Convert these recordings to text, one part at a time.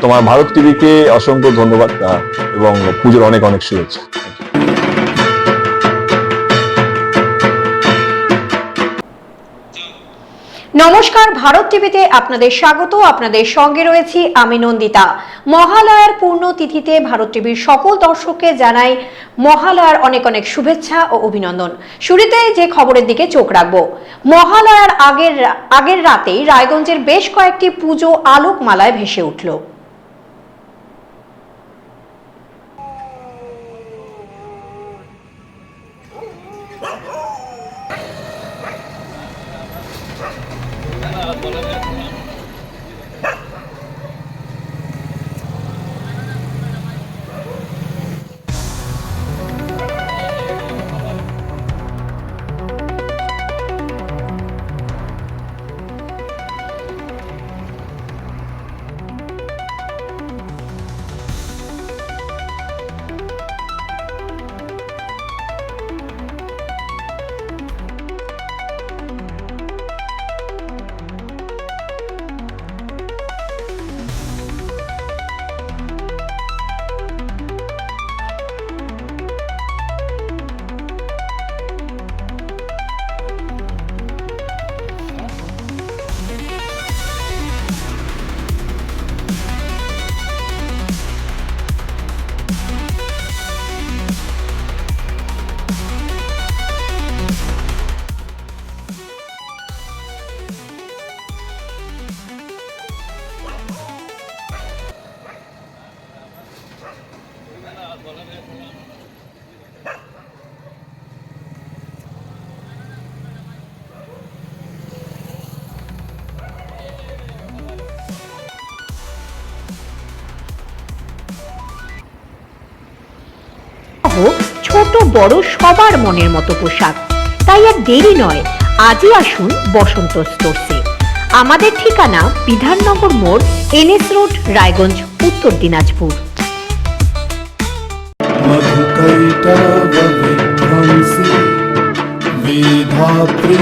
তোমার ভারত টিভিকে অসংখ্য ধন্যবাদ এবং পুজোর অনেক অনেক শুভেচ্ছা। নমস্কার, ভারত টিভিতে আপনাদের স্বাগত। আপনাদের সঙ্গে রয়েছি আমি নন্দিতা। মহালয়ার পূর্ণ তিথিতে ভারত টিভির সকল দর্শককে জানাই মহালয়ার অনেক অনেক শুভেচ্ছা ও অভিনন্দন। শুরুতে যে খবরের দিকে চোখ রাখব। মহালয়ার আগের আগের রাতেই রায়গঞ্জের বেশ কয়েকটি পুজো আলোকমালায় ভেসে উঠল। বড় সবার মনের মতো পোশাক। তাই আর দেরি নয়, আজই আসুন বসন্ত স্টোর্সে। আমাদের ঠিকানা বিধাননগর মোড়, এনএস রোড, রায়গঞ্জ, উত্তর দিনাজপুর। মধুকৈটববিধ্বংসি বিধাত্রী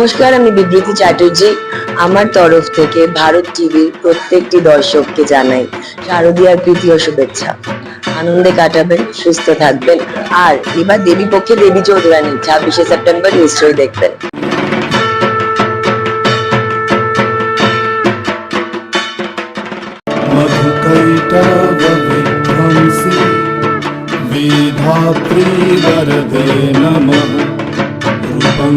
নমস্কার আমি বিবৃতি চ্যাটার্জি আমার তরফ থেকে ভারত টিভির প্রত্যেকটি দর্শককে জানাই শারদীয়ার প্রীতি ও শুভেচ্ছা আনন্দে কাটাবেন সুস্থ থাকবেন আর এবার দেবী পক্ষে দেবী চৌধুরানী ছাব্বিশে সেপ্টেম্বর নিশ্চয়ই দেখবেন मधुकैटवविध्वंसि विधात्री वरदे नमः रूपं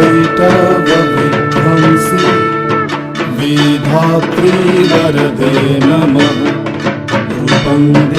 मधुकैटवविध्वंसि विधात्री वरदे नमः।